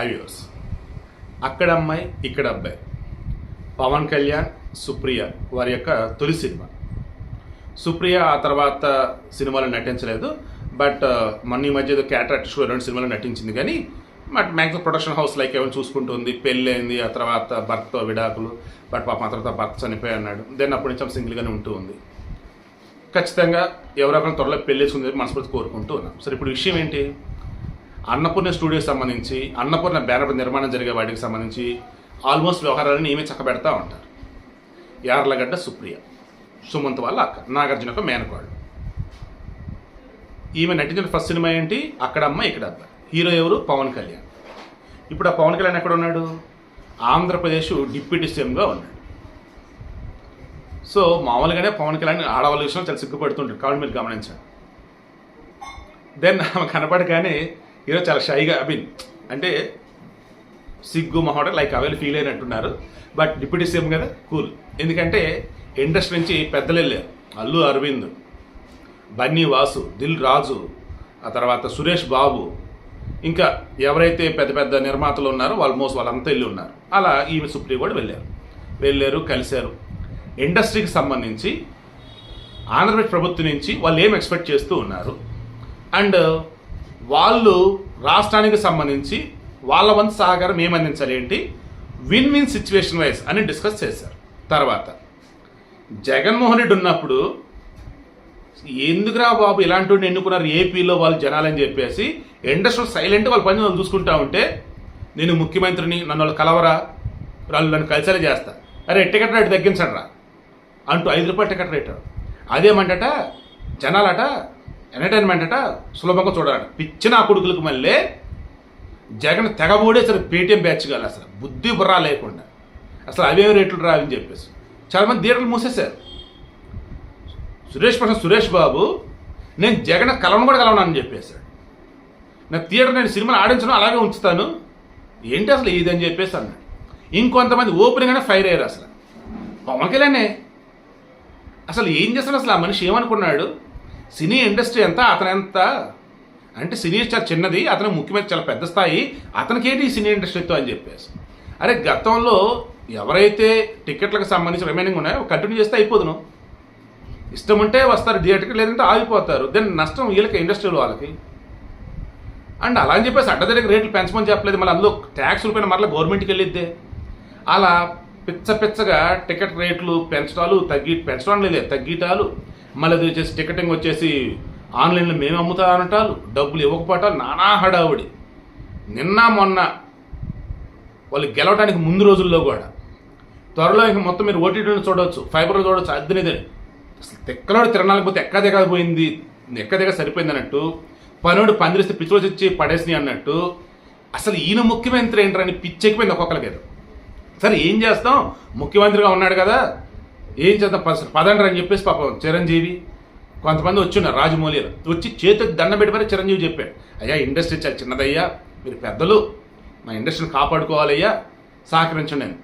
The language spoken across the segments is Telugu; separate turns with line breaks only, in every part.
హైవ్యూస్ అక్కడ అమ్మాయి ఇక్కడ అబ్బాయి పవన్ కళ్యాణ్ సుప్రియ వారి యొక్క తొలి సినిమా. సుప్రియ ఆ తర్వాత సినిమాలో నటించలేదు బట్ మొన్న ఈ మధ్య ఏదో క్యాటరాక్ట్ షో రెండు సినిమాలు నటించింది కానీ but maximum production house like ఏమైనా చూసుకుంటుంది. పెళ్ళి అయింది ఆ తర్వాత భర్త విడాకులు బట్ పాపం ఆ తర్వాత భర్త చనిపోయి అన్నాడు. దెన్ అప్పటి నుంచి సింగిల్గానే ఉంటూ ఉంది. ఖచ్చితంగా ఎవరొకరు త్వరలో పెళ్ళేసుకుంది మనస్ఫూర్తి కోరుకుంటూ ఉన్నాం. సరే ఇప్పుడు విషయం ఏంటి? అన్నపూర్ణ స్టూడియోకి సంబంధించి అన్నపూర్ణ బ్యానర్ నిర్మాణం జరిగే వాటికి సంబంధించి ఆల్మోస్ట్ వ్యవహారాలను ఈమె చక్కబెడతా ఉంటారు. యార్లగడ్డ సుప్రియ సుమంత్ వాళ్ళ అక్క నాగార్జున యొక్క మేనకోడు ఈమె నటించిన ఫస్ట్ సినిమా ఏంటి? అక్కడమ్మ ఇక్కడ అబ్బాయి హీరో ఎవరు? పవన్ కళ్యాణ్. ఇప్పుడు ఆ పవన్ కళ్యాణ్ ఎక్కడ ఉన్నాడు? ఆంధ్రప్రదేశ్ డిప్యూటీ సీఎంగా ఉన్నాడు. సో మామూలుగానే పవన్ కళ్యాణ్ ఆడవాళ్ళ విషయంలో చాలా సిగ్గుపడుతుంటాడు. కాబట్టి మీరు గమనించండి. దెన్ ఆమె కనపడగానే హీరో చాలా షైగా ఐ మీన్ అంటే సిగ్గు మహోడ లైక్ అవేలు ఫీల్ అయినట్టున్నారు. బట్ డిప్యూటీ సీఎం కదా కూల్ ఎందుకంటే ఇండస్ట్రీ నుంచి పెద్దలు వెళ్ళారు. అల్లు అరవింద్ బన్నీ వాసు దిల్ రాజు ఆ తర్వాత సురేష్ బాబు ఇంకా ఎవరైతే పెద్ద పెద్ద నిర్మాతలు ఉన్నారో వాళ్ళు మోస్ట్ వాళ్ళంతా వెళ్ళి ఉన్నారు. అలా ఈమె సుప్రీం కూడా వెళ్ళారు. వెళ్ళారు కలిశారు. ఇండస్ట్రీకి సంబంధించి ఆంధ్రప్రదేశ్ ప్రభుత్వం నుంచి వాళ్ళు ఏం ఎక్స్పెక్ట్ చేస్తూ ఉన్నారు? అండ్ వాళ్ళు రాష్ట్రానికి సంబంధించి వాళ్ళ వంతు సహకారం ఏమందించాలి అందించాలి ఏంటి? విన్ విన్ సిచ్యువేషన్ వైజ్ అని డిస్కస్ చేశారు. తర్వాత జగన్మోహన్ రెడ్డి ఉన్నప్పుడు ఎందుకురా బాబు ఇలాంటి ఎన్నుకున్నారు? ఏపీలో వాళ్ళు జనాలని చెప్పేసి ఇండస్ట్రీ సైలెంట్ వాళ్ళ పని వాళ్ళు చూసుకుంటా ఉంటే నేను ముఖ్యమంత్రిని నన్ను వాళ్ళు కలవరా? వాళ్ళు నన్ను కలిసేలా చేస్తా. అరే టికెట్ రేటు తగ్గించండి రా అంటూ ఐదు రూపాయలు టికెట్ రేటు అదేమంటట? జనాలట ఎంటర్టైన్మెంట్ అట సులభంగా చూడాలి పిచ్చిన ఆ కొడుకులకు మళ్ళీ జగన్ తెగబోడేసారు పేటీఎం బ్యాచ్ కాదు అసలు. బుద్ధి బుర్రా లేకుండా. అసలు అవేవి రేట్లు రావని చెప్పేసి. చాలామంది థియేటర్లు మూసేశారు. సురేష్ ప్రసాద్ సురేష్ బాబు నేను జగన్ కలవను కూడా కలవను అని చెప్పేశాడు. నా థియేటర్ నేను సినిమాలు ఆడించను అలాగే ఉంచుతాను. ఏంటి అసలు ఇది అని చెప్పేసి అన్నాడు. ఇంకొంతమంది ఓపెనింగ్గానే ఫైర్ అయ్యారు అసలు. పవన్ కళ్యాణే. అసలు ఏం చేస్తాడు అసలు ఆ మనిషి? ఏమనుకున్నాడు? సినీ ఇండస్ట్రీ ఎంత అతను ఎంత? అంటే సినీ స్టార్ చిన్నది అతను ముఖ్యమైన చాలా పెద్ద స్థాయి. అతనికేంటి ఈ సినీ ఇండస్ట్రీతో అని చెప్పేసి. అరే గతంలో ఎవరైతే టికెట్లకు సంబంధించి రిమైనింగ్ ఉన్నాయో కంటిన్యూ చేస్తే అయిపోదును. ఇష్టం ఉంటే వస్తారు థియేటర్కి లేదంటే ఆగిపోతారు. దెన్ నష్టం వీళ్ళకి ఇండస్ట్రీలో వాళ్ళకి. అండ్ అలా అని చెప్పేసి అడ్డదడికి రేట్లు పెంచమని చెప్పలేదు. మళ్ళీ అందులో ట్యాక్స్ రూపాయలు మరలా గవర్నమెంట్కి వెళ్ళిద్దే. అలా పిచ్చ పిచ్చగా టికెట్ రేట్లు పెంచడాలు తగ్గి పెంచడం లేదే. తగ్గిటాలు. మళ్ళీ అది వచ్చేసి టికెటింగ్ వచ్చేసి ఆన్లైన్లో మేము అమ్ముతానంటారు డబ్బులు ఇవ్వకపోవటాలు నానా హడావుడి. నిన్న మొన్న వాళ్ళు గెలవడానికి ముందు రోజుల్లో కూడా. త్వరలో ఇంక మొత్తం మీరు ఓటీటీలో చూడవచ్చు ఫైబర్లో చూడవచ్చు అద్దెనిదే అసలు తెక్కలోడు తిరణాలకు పోతే ఎక్క దిగ పోయింది ఎక్క దిగ సరిపోయింది అన్నట్టు. పనుడు పందిరిస్తే పిచ్చులు వచ్చి పడేసినాయి అన్నట్టు. అసలు ఈయన ముఖ్యమంత్రి ఏంటని పిచ్చెక్కిపోయింది ఒక్కొక్కరికి సరే ఏం చేస్తాం? ముఖ్యమంత్రిగా ఉన్నాడు కదా. ఏం చేద్దాం? పద పదండ్రి అని చెప్పేసి పాపం చిరంజీవి కొంతమంది వచ్చున్నారు రాజమౌళిలో. వచ్చి చేతికి దండం పెట్టి చిరంజీవి చెప్పాడు. అయ్యా ఇండస్ట్రీ చాలా చిన్నదయ్యా మీరు పెద్దలు మా ఇండస్ట్రీని కాపాడుకోవాలయ్యా సహకరించండి అని.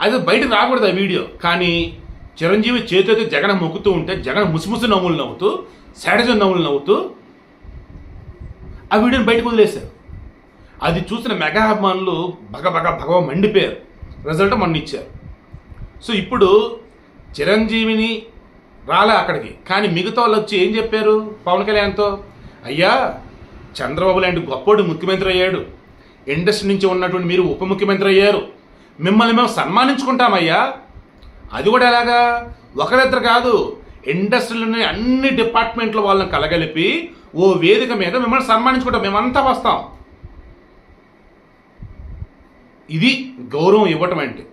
అది బయటకు రాకూడదు ఆ వీడియో కానీ చిరంజీవి చేతితో జగన్ మొక్కుతూ ఉంటే జగన్ ముసిముసి నవ్వులు నవ్వుతూ శాడజన్ నవ్వులు నవ్వుతూ ఆ వీడియోని బయటకు వదిలేశారు. అది చూసిన మెగా అభిమానులు బగ బగ భగవ మండిపోయారు. రిజల్ట్ మొన్న ఇచ్చారు. సో ఇప్పుడు చిరంజీవిని రాలే అక్కడికి. కానీ మిగతా వాళ్ళు వచ్చి ఏం చెప్పారు పవన్ కళ్యాణ్తో? అయ్యా చంద్రబాబు లాంటి గొప్పోడు ముఖ్యమంత్రి అయ్యాడు. ఇండస్ట్రీ నుంచి ఉన్నటువంటి మీరు ఉప ముఖ్యమంత్రి అయ్యారు. మిమ్మల్ని మేము సన్మానించుకుంటామయ్యా. అది కూడా ఎలాగా? ఒకరిద్దరు కాదు. ఇండస్ట్రీలోని అన్ని డిపార్ట్మెంట్ల వాళ్ళని కలగలిపి ఓ వేదిక మీద మిమ్మల్ని సన్మానించుకుంటాం. మేమంతా వస్తాం. ఇది గౌరవం ఇవ్వటం అంటే.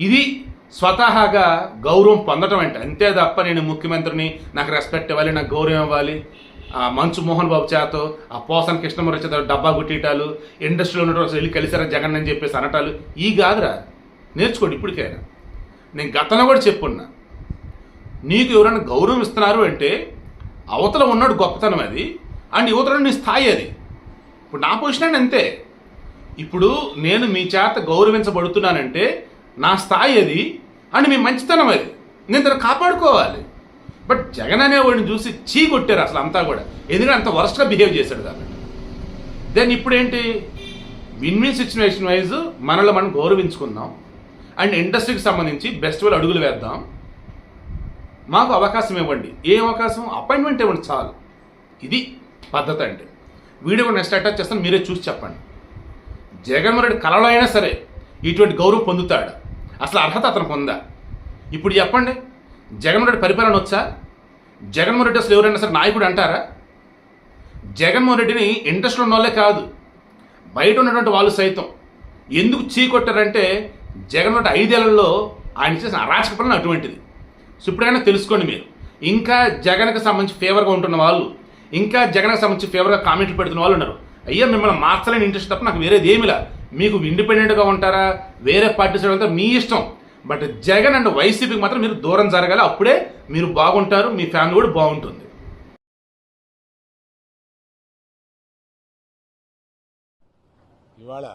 ఇది స్వతహాగా గౌరవం పొందటం అంటే అంతే తప్ప నేను ముఖ్యమంత్రిని నాకు రెస్పెక్ట్ ఇవ్వాలి నాకు గౌరవం ఇవ్వాలి. ఆ మంచు మోహన్ బాబు చేత ఆ పోసన్ కృష్ణమూర్తి చేత డబ్బా గుట్టిటాలు ఇండస్ట్రీలో ఉన్నట్టు వెళ్ళి కలిసారా జగన్ అని చెప్పేసి అనటాలు ఈ కాదురా. నేర్చుకోండి ఇప్పటికైనా. నేను గతంలో కూడా చెప్పున్నా. నీకు ఎవరైనా గౌరవం ఇస్తున్నారు అంటే అవతల ఉన్నాడు గొప్పతనం అది అండ్ యువతలో నీ స్థాయి అది. ఇప్పుడు నా పొజిషన్ అంతే. ఇప్పుడు నేను మీ చేత గౌరవించబడుతున్నానంటే నా స్థాయి అది అండ్ మీ మంచితనం అది. నేను తను కాపాడుకోవాలి. బట్ జగన్ అనేవాడిని చూసి చీ కొట్టారు అసలు అంతా కూడా. ఎందుకంటే అంత వరస్ట్గా బిహేవ్ చేశాడు కాబట్టి. దెన్ ఇప్పుడు ఏంటి విన్ విన్ సిచ్యువేషన్ వైజ్ మనలో మనం గౌరవించుకుందాం. అండ్ ఇండస్ట్రీకి సంబంధించి బెస్ట్ వాళ్ళు అడుగులు వేద్దాం. మాకు అవకాశం ఇవ్వండి. ఏ అవకాశం? అపాయింట్మెంట్ ఇవ్వండి చాలు. ఇది పద్ధతి అంటే. వీడియో కూడా నెక్స్ట్ అటాచ్ చేస్తాను. మీరే చూసి చెప్పండి. జగన్మోహన్ రెడ్డి కళలో అయినా సరే ఇటువంటి గౌరవం పొందుతాడు. అసలు అర్హత అతనికి ఉందా? ఇప్పుడు చెప్పండి. జగన్మోహన్ రెడ్డి పరిపాలన వచ్చా? జగన్మోహన్ రెడ్డి అసలు ఎవరైనా సరే నాయకుడు అంటారా? జగన్మోహన్ రెడ్డిని ఇంట్రెస్ట్లో ఉన్న వాళ్ళే కాదు. బయట ఉన్నటువంటి వాళ్ళు సైతం. ఎందుకు చీకొట్టారంటే జగన్మోహన్ రెడ్డి ఐదేళ్ళలో ఆయన చేసిన అరాచక పనులు అటువంటిది. సో ఇప్పుడైనా తెలుసుకోండి మీరు. ఇంకా జగన్కి సంబంధించి ఫేవర్గా ఉంటున్న వాళ్ళు ఇంకా జగన్కి సంబంధించి ఫేవర్గా కామెంట్లు పెడుతున్న వాళ్ళు ఉన్నారు. అయ్యా మిమ్మల్ని మార్చలేని ఇంట్రెస్ట్ తప్ప నాకు వేరేది ఏమిలా మీకు ఇండిపెండెంట్గా ఉంటారా? వేరే పార్టీస్ ఉంటారా మీ ఇష్టం. బట్ జగన్ అండ్ వైసీపీకి మాత్రం మీరు దూరం జరగాలి. అప్పుడే మీరు బాగుంటారు మీ ఫ్యామిలీ కూడా బాగుంటుంది.
ఇవాళ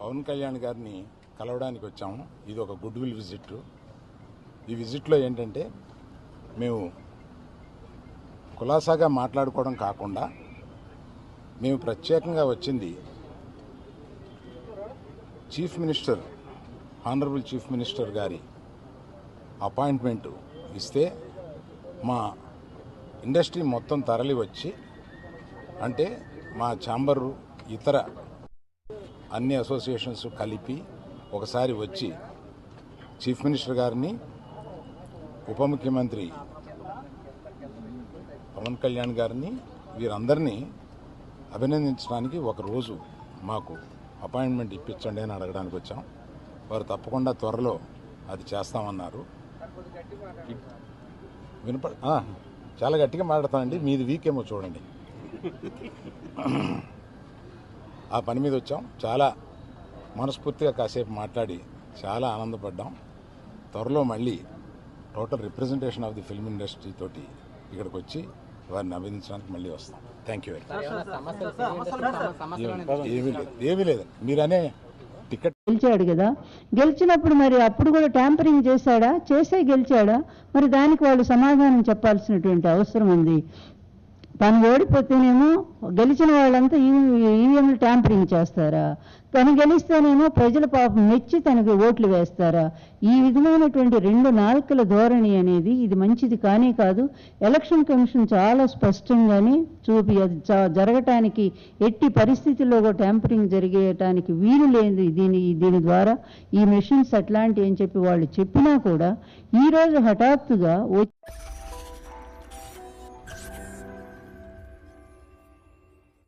పవన్ కళ్యాణ్ గారిని కలవడానికి వచ్చాము. ఇది ఒక గుడ్ విల్ విజిట్ ఈ విజిట్లో ఏంటంటే మేము కులాసాగా మాట్లాడుకోవడం కాకుండా మేము ప్రత్యేకంగా వచ్చింది chief minister honourable chief minister గారి అపాయింట్మెంట్ ఇస్తే మా ఇండస్ట్రీ మొత్తం తరలి వచ్చి అంటే మా ఛాంబరు ఇతర అన్ని అసోసియేషన్స్ కలిపి ఒకసారి వచ్చి చీఫ్ మినిస్టర్ గారిని ఉప ముఖ్యమంత్రి పవన్ కళ్యాణ్ గారిని వీరందరినీ అభినందించడానికి ఒక రోజు మాకు అపాయింట్మెంట్ ఇప్పించండి అని అడగడానికి వచ్చాం. వారు తప్పకుండా త్వరలో అది చేస్తామన్నారు. వినప చాలా గట్టిగా మాట్లాడతానండి. మీది వీక్ ఏమో చూడండి. ఆ పని మీద వచ్చాం. చాలా మనస్ఫూర్తిగా కాసేపు మాట్లాడి చాలా ఆనందపడ్డాం. త్వరలో మళ్ళీ total representation of the film industry తోటి ఇక్కడికి వచ్చి వారిని అభినందించడానికి మళ్ళీ వస్తాం. థ్యాంక్ యూ వెరీ ఏమీ లేదు ఏమీ లేదు. మీరనే టికెట్
గెలిచాడు కదా. గెలిచినప్పుడు మరి అప్పుడు కూడా ట్యాంపరింగ్ చేశాడా? చేసే గెలిచాడా? మరి దానికి వాళ్ళు సమాధానం చెప్పాల్సినటువంటి అవసరం ఉంది. తను ఓడిపోతేనేమో గెలిచిన వాళ్ళంతా ఈవీఎంలు ట్యాంపరింగ్ చేస్తారా? తను గెలిస్తేనేమో ప్రజల పాపం మెచ్చి తనకి ఓట్లు వేస్తారా? ఈ విధమైనటువంటి రెండు నాలుకల ధోరణి అనేది ఇది మంచిది కానీ కాదు ఎలక్షన్ కమిషన్ చాలా స్పష్టంగానే చూపి అది జరగటానికి ఎట్టి పరిస్థితుల్లో కూడా ట్యాంపరింగ్ జరిగేయటానికి వీలు లేదు దీని దీని ద్వారా ఈ మెషిన్స్ అట్లాంటివి అని చెప్పి వాళ్ళు చెప్పినా కూడా ఈరోజు హఠాత్తుగా వచ్చి